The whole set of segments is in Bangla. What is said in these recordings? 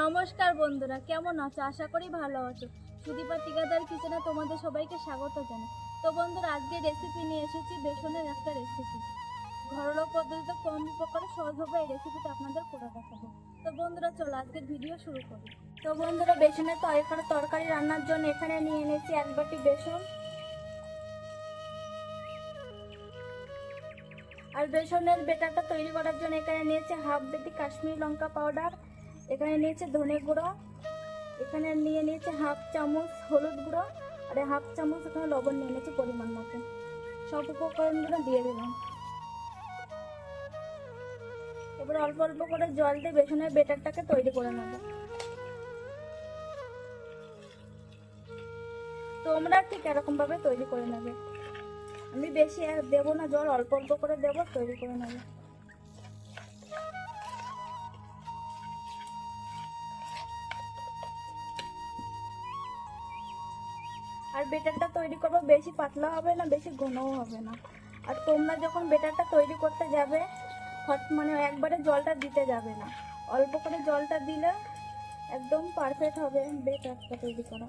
নমস্কার বন্ধুরা, কেমন আছো? আশা করি ভালো আছো। সুদীপা টিকাদার কিচেনে তোমাদের সবাইকে স্বাগত জানাই। তো বন্ধুরা, আজকে রেসিপি নিয়ে এসেছি, বেসনের একটা রেসিপি ঘরোয়া পদ্ধতিতে কম উপকারে সহজভাবে এই রেসিপিটা আপনাদের করে দেখাবো। তো বন্ধুরা, চলো আজকের ভিডিও শুরু করি। তো বন্ধুরা, বেসনের তরকারি তরকারি রান্নার জন্য এখানে নিয়ে এনেছি এক বাটি বেসন। আর বেসনের বেটারটা তৈরি করার জন্য এখানে নিয়েছে হাফ বেটি কাশ্মীরি লঙ্কা পাউডার এখানে নিয়েছে ধনে গুঁড়ো, এখানে নিয়ে নিয়েছে হাফ চামচ হলুদ গুঁড়ো, আর হাফ চামচ এখানে লবণ নিয়ে নিয়েছে পরিমাণ মতো। সব উপকরণগুলো দিয়ে দিলাম। এবার অল্প অল্প করে জল দিয়ে বেসনের বেটারটাকে তৈরি করে নেব। তোমরা ঠিক এরকম ভাবে তৈরি করে নেবে। আমি বেশি দেবো না, জল অল্প অল্প করে দেবো, তৈরি করে নেব। আর বেটারটা তৈরি করব, বেশি পাতলা হবে না, বেশি ঘনও হবে না। আর তোমরা যখন বেটারটা তৈরি করতে যাবে, হট মানে একবারে জলটা দিতে যাবে না। অল্প করে জলটা দিলে একদম পারফেক্ট হবে বেটারটা তৈরি করা।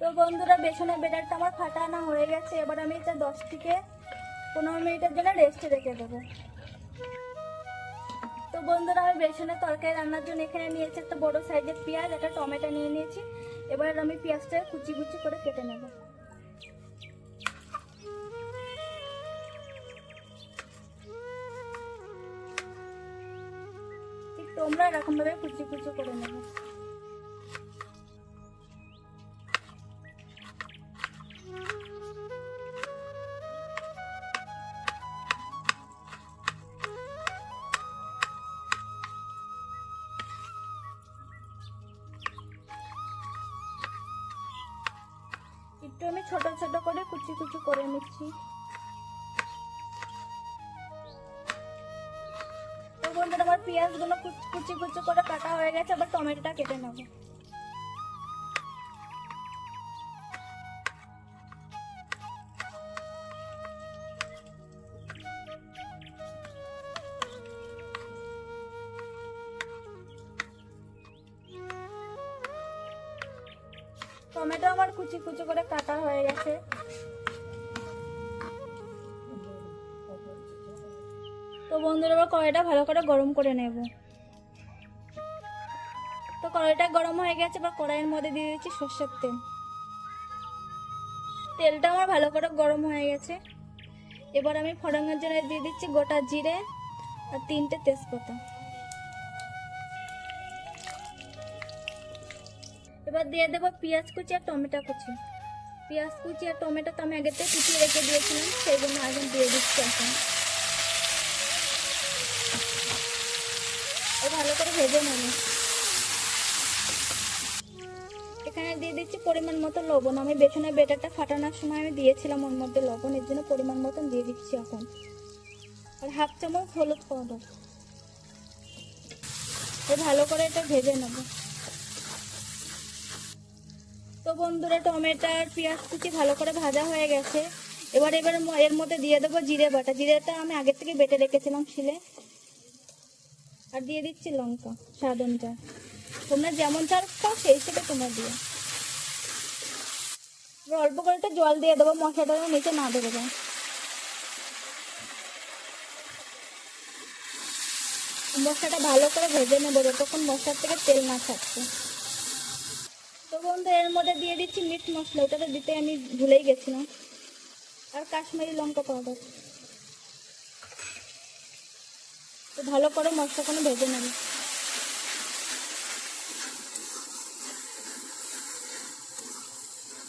তো বন্ধুরা, বেসনের বেটারটা আমার ফাটানো হয়ে গেছে। এবার আমি এটা দশ থেকে পনেরো মিনিটের জন্য রেস্টে রেখে দেবো। তো বন্ধুরা, আমি বেসনের তরকারি রান্নার জন্য এখানে নিয়েছি একটা বড় সাইজের পেঁয়াজ, একটা টমেটো নিয়ে নিয়েছি। এবার আমি পেঁয়াজটা কুচি কুচি করে কেটে নেব। তোমরা এরকম ভাবে কুচি কুচি করে নেবে। একটু আমি ছোট ছোট করে কুচি কুচি করে নিচ্ছি। বন্ধুরা, আমার পেঁয়াজগুলো কুচি কুচি করে কাটা হয়ে গেছে আবার টমেটোটা কেটে নেব। টমেটো আমার কুচি কুচি করে কাটা হয়ে গেছে। তো বন্ধুরা, এবার কড়াইটা ভালো করে গরম করে নেব। তো কড়াইটা গরম হয়ে গেছে, এবার কড়াইয়ের মধ্যে দিয়ে দিচ্ছি সর্ষের তেল। তেলটা আমার ভালো করে গরম হয়ে গেছে। এবার আমি ফোড়নের জন্য দিয়ে দিচ্ছি গোটা জিরে আর তিনটে তেজপাতা। এবার দিয়ে দেবো পেঁয়াজ কুচি আর টমেটো কুচি। পেঁয়াজ কুচি আর টমেটো তো আমি আগে থেকে কুচিয়ে রেখে দিয়েছিলাম, সেই জন্য এখন দিয়ে দিচ্ছি এখন। ভালো করে ভেজে নেব। এখানে দিয়ে দিচ্ছি পরিমাণ মতো লবণ। আমি বেসনের বেটারটা ফাটানোর সময় আমি দিয়েছিলাম ওর মধ্যে লবণ, এর জন্য পরিমাণ মতন দিয়ে দিচ্ছি এখন। আর হাফ চামচ হলুদ পাউডার। ভালো করে এটা ভেজে নেব। তো বন্ধুরা, টমেটো আর পেঁয়াজ কুচি ভালো করে ভাজা হয়ে গেছে। এবার এবার এর মধ্যে দিয়ে দেবো জিরে বাটা। জিরেটা আমি আগের থেকে বেটে রেখেছিলাম শিলে। আর দিয়ে দিচ্ছি লঙ্কা অনুযায়ী। তোমরা যেমন চাল খাও, সেই হিসেবে তোমরা এবার অল্প করে একটু জল দিয়ে দেবো, মশলাটা নিচে না ধরে যায়। মশলাটা ভালো করে ভেজে নেব, যতক্ষণ মশলার থেকে তেল না তো বন্ধু এর মধ্যে দিয়ে দিচ্ছি মিট মশলা। ওটা তো দিতে আমি ভুলেই গেছিলাম। আর কাশ্মীরি লঙ্কা পাউডার। তো ভালো করে মশলা কোনো ভেজে নেবে।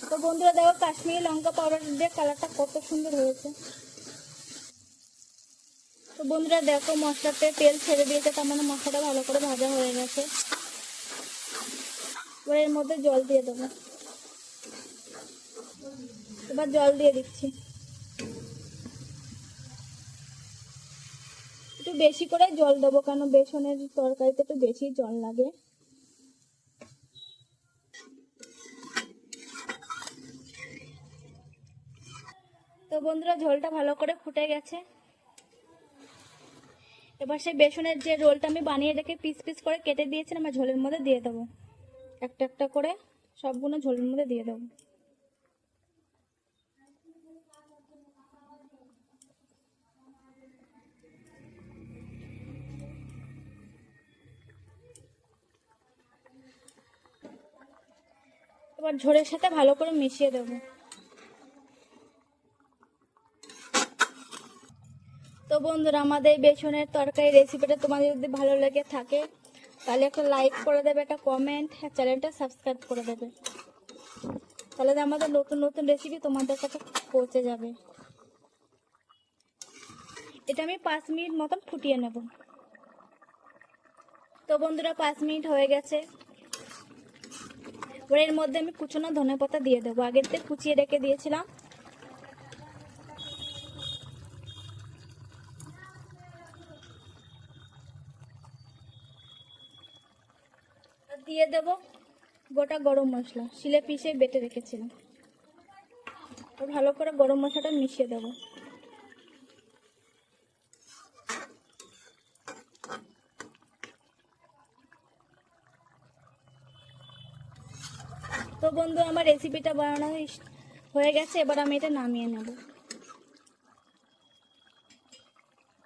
তো বন্ধুরা, দেখো কাশ্মীরি লঙ্কা পাউডার দিয়ে কালারটা কত সুন্দর হয়েছে। তো বন্ধুরা, দেখো মশলাতে তেল ছেড়ে দিয়েছে, তার মানে মশলাটা ভালো করে ভাজা হয়ে গেছে। এবার এর মধ্যে জল দিয়ে দেবো। এবার জল দিয়ে দিচ্ছি। একটু বেশি করে জল দেবো কারণ বেসনের তরকারিতে একটু বেশি জল লাগে। তো বন্ধুরা, ঝোলটা ভালো করে ফুটে গেছে। এবার সেই বেসনের যে রোলটা আমি বানিয়ে রেখে পিস পিস করে কেটে দিয়েছিলাম আমার ঝোলের মধ্যে দিয়ে দেবো। একটা একটা করে সবগুলো ঝোলের মধ্যে দিয়ে দেবো। এবার ঝোলের সাথে ভালো করে মিশিয়ে দেবো। তো বন্ধুরা, আমাদের বেসনের তরকারি রেসিপিটা তোমাদের যদি ভালো লেগে থাকে তাহলে একটা লাইক করে দেবে, একটা কমেন্ট আর চ্যানেলটা সাবস্ক্রাইব করে দেবে। তাহলে আমাদের নতুন নতুন রেসিপি তোমাদের কাছে পৌঁছে যাবে। এটা আমি পাঁচ মিনিট মতন ফুটিয়ে নেব। তো বন্ধুরা, পাঁচ মিনিট হয়ে গেছে। এবার এর মধ্যে আমি কুচনো ধনে পাতা দিয়ে দেবো। আগের থেকে কুচিয়ে রেখে দিয়েছিলাম। দিয়ে দেব গোটা গরম মশলা। শিলে পিষে বেটে রেখেছিলাম। ভালো করে গরম মশলাটা মিশিয়ে দেবো। তো বন্ধু, আমার রেসিপিটা বানানো হয়ে গেছে, এবার আমি এটা নামিয়ে নেব।